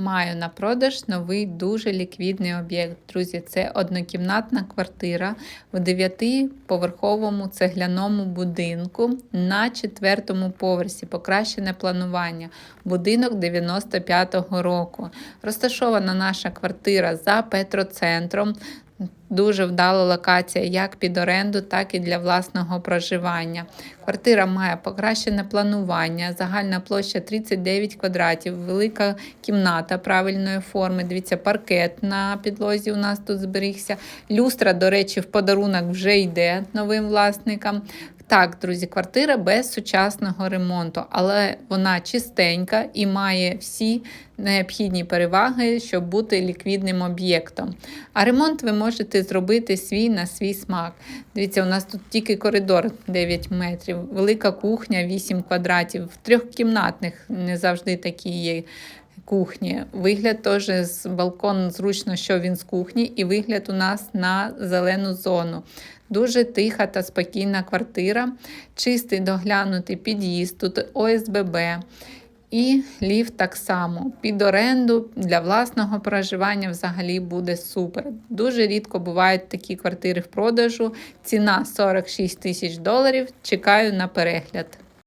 Маю на продаж новий дуже ліквідний об'єкт. Друзі, це однокімнатна квартира в 9-поверховому цегляному будинку на четвертому поверсі. Покращене планування. Будинок 95-го року. Розташована наша квартира за Петроцентром. Дуже вдала локація як під оренду, так і для власного проживання. Квартира має покращене планування, загальна площа 39 квадратів, велика кімната правильної форми. Дивіться, паркет на підлозі у нас тут зберігся. Люстра, до речі, в подарунок вже йде новим власникам. Так, друзі, квартира без сучасного ремонту, але вона чистенька і має всі необхідні переваги, щоб бути ліквідним об'єктом. А ремонт ви можете зробити свій на свій смак. Дивіться, у нас тут тільки коридор 9 метрів, велика кухня 8 квадратів, в трьохкімнатних не завжди такі є. Кухні. Вигляд теж з балкону зручно, що він з кухні, і вигляд у нас на зелену зону. Дуже тиха та спокійна квартира, чистий доглянутий під'їзд, тут ОСББ. І ліфт так само. Під оренду для власного проживання взагалі буде супер. Дуже рідко бувають такі квартири в продажу. Ціна 46 тисяч доларів. Чекаю на перегляд.